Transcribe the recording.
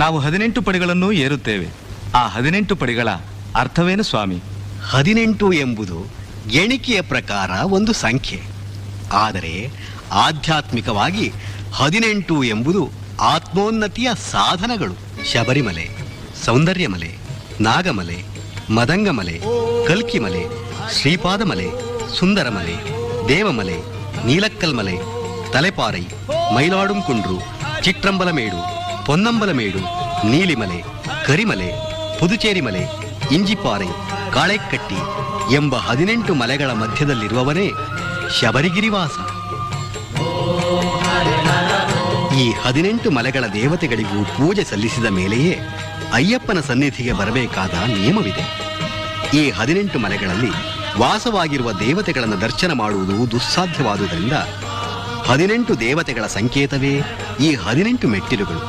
ನಾವು ಹದಿನೆಂಟು ಪಡೆಗಳನ್ನು ಏರುತ್ತೇವೆ. ಆ ಹದಿನೆಂಟು ಪಡೆಗಳ ಅರ್ಥವೇನು ಸ್ವಾಮಿ? ಹದಿನೆಂಟು ಎಂಬುದು ಎಣಿಕೆಯ ಪ್ರಕಾರ ಒಂದು ಸಂಖ್ಯೆ. ಆದರೆ ಆಧ್ಯಾತ್ಮಿಕವಾಗಿ ಹದಿನೆಂಟು ಎಂಬುದು ಆತ್ಮೋನ್ನತಿಯ ಸಾಧನಗಳು. ಶಬರಿಮಲೆ, ಸೌಂದರ್ಯಮಲೆ, ನಾಗಮಲೆ, ಮದಂಗಮಲೆ, ಕಲ್ಕಿಮಲೆ, ಶ್ರೀಪಾದಮಲೆ, ಸುಂದರಮಲೆ, ದೇವಮಲೆ, ನೀಲಕ್ಕಲ್ಮಲೆ, ತಲೆಪಾರೈ, ಮೈಲಾಡುಂಕುಂಡ್ರು, ಚಿಟ್ರಂಬಲಮೇಡು ಪೊನ್ನಂಬಲಮೇಡು, ನೀಲಿಮಲೆ, ಕರಿಮಲೆ ಪುದುಚೇರಿ ಮಲೆ ಕಾಳೆಕಟ್ಟಿ ಕಾಳೆಕ್ಕಟ್ಟಿ ಎಂಬ ಹದಿನೆಂಟು ಮಲೆಗಳ ಮಧ್ಯದಲ್ಲಿರುವವನೇ ಶಬರಿಗಿರಿವಾಸ. ಈ ಹದಿನೆಂಟು ಮಲೆಗಳ ದೇವತೆಗಳಿಗೂ ಪೂಜೆ ಸಲ್ಲಿಸಿದ ಮೇಲೆಯೇ ಅಯ್ಯಪ್ಪನ ಸನ್ನಿಧಿಗೆ ಬರಬೇಕಾದ ನಿಯಮವಿದೆ. ಈ ಹದಿನೆಂಟು ಮಲೆಗಳಲ್ಲಿ ವಾಸವಾಗಿರುವ ದೇವತೆಗಳನ್ನು ದರ್ಶನ ಮಾಡುವುದು ದುಸ್ಸಾಧ್ಯವಾದುದರಿಂದ ಹದಿನೆಂಟು ದೇವತೆಗಳ ಸಂಕೇತವೇ ಈ ಹದಿನೆಂಟು ಮೆಟ್ಟಿಲುಗಳು.